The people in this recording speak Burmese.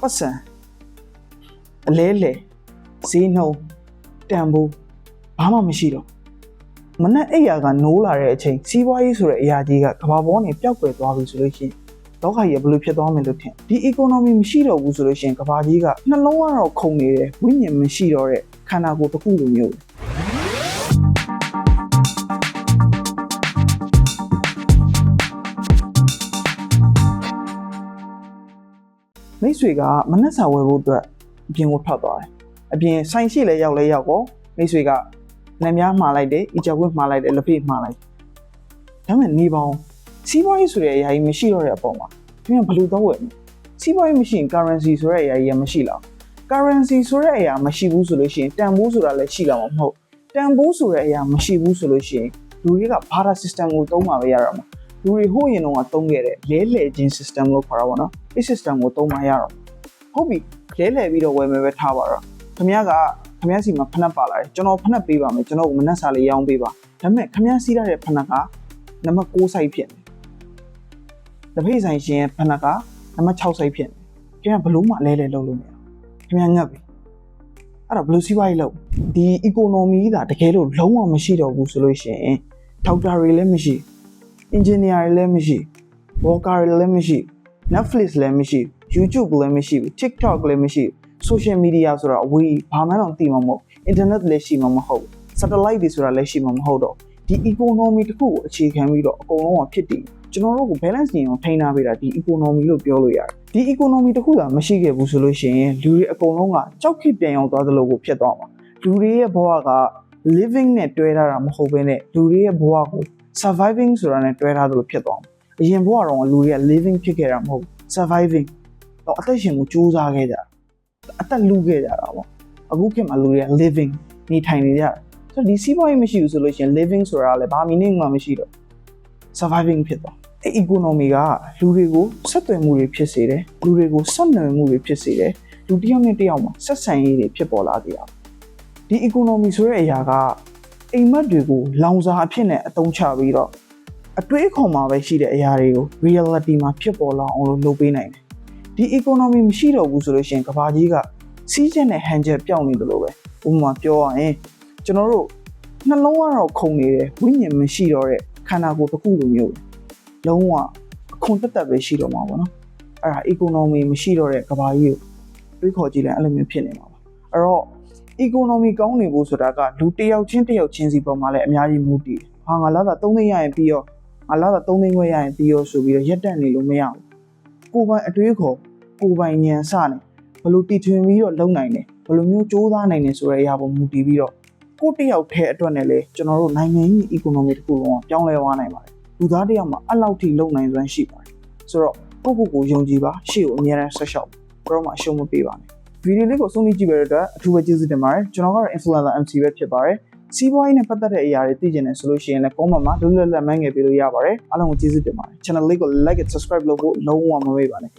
ပတ်စံအလဲလဲဈေးနှုန်းတန်ဖိုးဘာမှမရှိတော့မနဲ့အိယာကနိုးလာတဲ့အချိန်စီးပွားရေးဆိုတဲ့အရာကြီးကကဘာပေါ်နေပျောက်ကွယ်သွားပြီဆိုလို့ရှိရင်လောကကြီးကဘယ်လိုဖြစ်သွားမယ်လို့ထင်ဒီ economy မရှိတော့ဘူးဆိုလို့ရှိရင်ကဘာကြီးကနှလုံးကတော့ခုန်နေတယ်ဝိညာဉ်မရှိတော့တဲ့ခန္ဓာကိုယ်တစ်ခုလိုမျိုး မိတ်ဆွေကမနှက်စာဝယ်ဖို့အတွက်အပြင်ကိုထွက်သွားတယ်။အပြင်ဆိုင်ရှိလဲရောက်လဲရောက်ပေါ့မိတ်ဆွေကလက်များမှားလိုက်တယ်၊အကြဝတ်မှားလိုက်တယ်၊လက်ဖေးမှားလိုက်တယ်။ဒါပေမဲ့နေပေါင်းစီးပွားရေးဆိုတဲ့အရာကြီးမရှိတော့တဲ့အပေါ်မှာဒီကဘယ်လိုတော့ဝယ်မလဲ။စီးပွားရေးမရှိရင် currency ဆိုတဲ့အရာကြီးကမရှိတော့ currency ဆိုတဲ့အရာမရှိဘူးဆိုလို့ရှိရင်တန်ဖိုးဆိုတာလည်းရှိလာမှာမဟုတ်တန်ဖိုးဆိုတဲ့အရာမရှိဘူးဆိုလို့ရှိရင်လူတွေက barter system ကိုသုံးမှာပဲရတော့မှာ လူတွေဟိုရင်တော့ကသုံးခဲ့တဲ့လဲလှယ်ခြင်း system လို့ခေါ်တာပေါ့နော်အဲ့ system ကိုသုံးမှရတော့ဟုတ်ပြီလဲလှယ်ပြီးတော့ဝယ်မယ်ပဲထားပါတော့ခမရကခမရစီမှာဖနက်ပါလာတယ်ကျွန်တော်ဖနက်ပေးပါမယ်ကျွန်တော်ကမနက်စာလေးရောင်းပေးပါဒါပေမဲ့ခမရစီရတဲ့ဖနက်ကနံပါတ်6စိုက်ဖြစ်တယ်တပိတ်ဆိုင်ရှင်ရဲ့ဖနက်ကနံပါတ်6စိုက်ဖြစ်တယ်ခင်ဗျာဘလို့မှလဲလဲလုပ်လို့မရခင်ဗျာငတ်ပြီအဲ့တော့ဘလို့စီးပွားရေးလုပ်ဒီ economy ဒါတကယ်လို့လုံးဝမရှိတော့ဘူးဆိုလို့ရှိရင်ထောက်တာတွေလည်းမရှိဘူး engineer တွေလည်းမရှိ worker တွေလည်းမရှိ Netflix လည်းမရှိ YouTube လည်းမရှိဘူး TikTok လည်းမရှိ social media ဆိုတာအဝေးဘာမှတော့သိမှာမဟုတ် internet လည်းရှိမှာမဟုတ် satellite တွေဆိုတာလည်းရှိမှာမဟုတ်တော့ဒီ economy တစ်ခုကိုအခြေခံပြီးတော့အကုန်လုံးကဖြစ်တည်ကျွန်တော်တို့ကို balance နေအောင်ထိန်းထားပေးတာဒီ economy လို့ပြောလို့ရတယ်ဒီ economy တစ်ခုကမရှိခဲ့ဘူးဆိုလို့ရှိရင်လူတွေအကုန်လုံးကကြောက်ခိပြန်အောင်သွားသလိုကိုဖြစ်သွားမှာလူတွေရဲ့ဘဝက living နဲ့တွဲထားတာမဟုတ်ဘဲနဲ့လူတွေရဲ့ဘဝကို surviving ဆိုတာနဲ့တွဲထားသလိုဖြစ်သွားမှာအရင်ဘဝတော့လူတွေက living ဖြစ်ခဲ့တာမဟုတ် surviving တော့အသက်ရှင်ကိုစူးစမ်းခဲ့ကြတာအသက်လူခဲ့ကြတာပေါ့အခုခေတ်မှာလူတွေက living နေထိုင်နေကြတာဆိုတော့ဒီစီးပွားရေးမရှိဘူးဆိုလို့ရှိရင် living ဆိုတာလည်းဘာ meaning မှမရှိတော့ surviving ဖြစ်သွားအဲ economy ကလူတွေကိုဆက်သွယ်မှုတွေဖြစ်စေတယ်လူတွေကိုဆက်နွယ်မှုတွေဖြစ်စေတယ်လူတစ်ယောက်နဲ့တစ်ယောက်မှာဆက်ဆံရေးတွေဖြစ်ပေါ်လာကြတာဒီ economy ဆိုတဲ့အရာက အိမ်မက်တွေကိုလောင်စာအဖြစ်နဲ့အသုံးချပြီးတော့အတွေးအခေါ်မှာပဲရှိတဲ့အရာတွေကို reality မှာဖြစ်ပေါ်လာအောင်လို့လုပ်ပေးနိုင်တယ်ဒီ economy မရှိတော့ဘူးဆိုလို့ရှိရင်ကဘာကြီးကစီးချက်နဲ့ဟန်ချက်ပြောင်းနေတယ်လို့ပဲဥပမာပြောရရင်ကျွန်တော်တို့နှလုံးကတော့ခုန်နေတယ်ဝိညာဉ်မရှိတော့တဲ့ခန္ဓာကိုယ်တစ်ခုလိုမျိုးလုံးဝအခွန်တက်တက်ပဲရှိတော့မှာပေါ့နော်အဲ့ဒါ economy မရှိတော့တဲ့ကဘာကြီးကိုတွေးခေါ်ကြည့်လိုက်အဲ့လိုမျိုးဖြစ်နေမှာပါအဲ့တော့ economy ကောင်းနေဖို့ဆိုတာကလူတစ်ယောက်ချင်းတစ်ယောက်ချင်းစီပေါ်မှာလည်းအများကြီးမူတည်တယ်ဟာငါလာတာ3သိန်းရရင်ပြီးရောငါလာတာ3သိန်းခွဲရရင်ပြီးရောဆိုပြီးတော့ရက်တက်နေလို့မရဘူးကိုယ်ပိုင်အတွေးခေါ်ကိုယ်ပိုင်ဉာဏ်စနေဘယ်လိုတည်ထွင်ပြီးတော့လုံနိုင်တယ်ဘယ်လိုမျိုးစူးစမ်းနိုင်တယ်ဆိုတဲ့အရာပေါ်မူတည်ပြီးတော့ကိုယ့်တစ်ယောက်ထဲအတွက်နဲ့လေကျွန်တော်တို့နိုင်ငံကြီး economy တစ်ခုလုံးကပြောင်းလဲသွားနိုင်ပါတယ်လူသားတစ်ယောက်မှာအဲ့လောက်ထိလုံနိုင်စွမ်းရှိပါတယ်ဆိုတော့ကိုယ့်ကိုယ်ကိုယုံကြည်ပါရှေ့ကိုအများအားဆက်လျှောက်ဘယ်တော့မှအရှုံးမပေးပါနဲ့ ဗီဒီယိုလေးကိုဆုံးဖြတ်ကြည့်ပေးတဲ့အတွက်အထူးပဲကျေးဇူးတင်ပါတယ်ကျွန်တော်ကတော့ influencer MC ပဲဖြစ်ပါတယ်စီးပွားရေးနဲ့ပတ်သက်တဲ့အရာတွေသိချင်တယ်ဆိုလို့ရှိရင်လည်း comment မှာလွတ်လပ်လပ်မှန်းငယ်ပေးလို့ရပါတယ်အားလုံးကိုကျေးဇူးတင်ပါတယ် channel လေးကို like and subscribe လုပ်ဖို့လုံးဝမမေ့ပါနဲ့